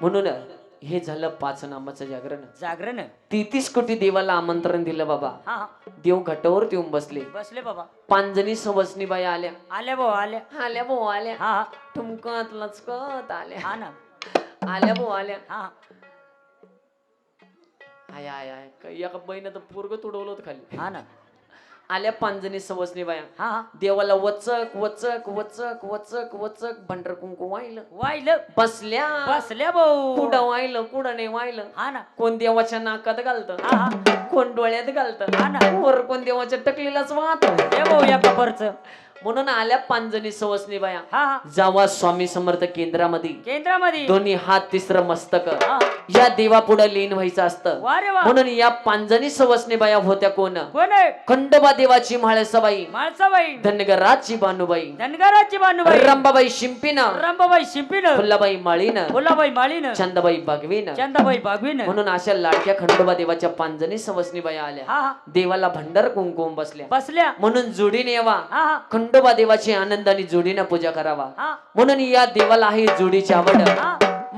म्हणून हे झालं पाच नामाचं जागरण. जागरण. तेहतीस कोटी देवाला आमंत्रण दिलं बाबा. हा हा. देव घाटावर येऊन बसले. बसले बाबा. पांजणी सवसनी बाई आल्या. आल्या भाऊ आल्या. आल्या भाऊ आल्या. हा हा. ठुमकत लचकत आल्या. हा ना. आल्या भाऊ आल्या. हा हा. आय आय आय. काय एका बहिणं तर पोरग तुडवलं होतं खाली. हा ना. आल्या पांजणी सवसनी बाया. हा देवाला वचक वचक वचक वचक वचक भंडर कुंकू वाहिलं. वाहिलं. बसल्या. बसल्या भाऊ. कुठं वाहिलं कुठं नाही वाहिलं. हा ना. कोण देवाच्या नाकात घालतं? हा हा. कोण डोळ्यात घालतं? हा ना. वर कोण देवाच्या टकलीलाच वाहत? हे भाऊ या कपरच म्हणून आल्या पांजणी सवसनी बाया. हा हा. जावा स्वामी समर्थ केंद्रामध्ये. केंद्रामध्ये. दोन्ही हात तिसरं मस्तक. हा. या देवापुढे लीन व्हायचं असतं. वा रे वा. म्हणून या पांजणी सवसनी बाया होत्या कोण? कोण आहे? खंडोबा देवाची म्हाळसाबाई माळसाबाई. धनगराची बानुबाई धनगराची बानुबाई रंबाबाई शिंपीनं. रंबाबाई शिंपीनं. फुल्लाबाई माळीनं. फुलाबाई माळीनं. चंदाबाई बागवीनं. चंदाबाई बागवीनं. म्हणून अशा लाडक्या खंडोबा देवाच्या पांजणी सवसनी बाया आल्या. हा हा. देवाला भंडार कुंकुम बसल्या. बसल्या. म्हणून जोडीने यावा. हा हा. खंडोबा देवाची आनंदाने जोडीनं पूजा करावा. म्हणून या देवाला आहे जोडीची आवड.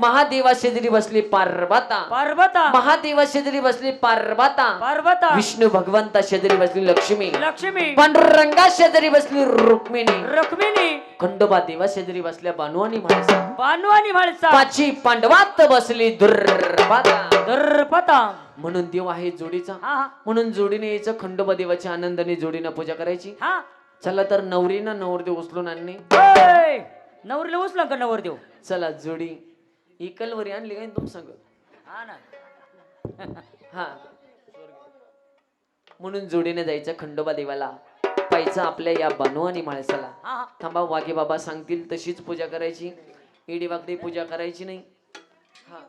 महादेवा शेजरी बसली पार्वता. पार्वता. महादेवा शेजरी बसली पार्वता. पार्वता. विष्णू भगवंता शेजरी बसली लक्ष्मी. लक्ष्मी. पांडुरंगा शेजरी बसली रुक्मिणी. रुक्मिणी. खंडोबा देवा शेजरी बसल्या बानू आणि म्हाळसा बानू आणि म्हाळसा पाची पांडवात बसली दुर्बाधा दुर्पता म्हणून देव आहे जोडीचा. म्हणून जोडीने यायचं खंडोबा देवाच्या आनंदाने जोडीनं पूजा करायची. चला तर नवरीनं नवरदेव उचलून आणणे ओय! नवरीला उचला का नवर देऊ चला जोडी. इकलवरी आणली काय तुम सांग हा ना. हा. म्हणून जोडीने जायचं खंडोबा देवाला. पाहिजे आपल्या या बानू आणि माणसाला. हा हा. थांबा वाघे बाबा सांगतील तशीच पूजा करायची. इडी वागडी पूजा करायची नाही. हा.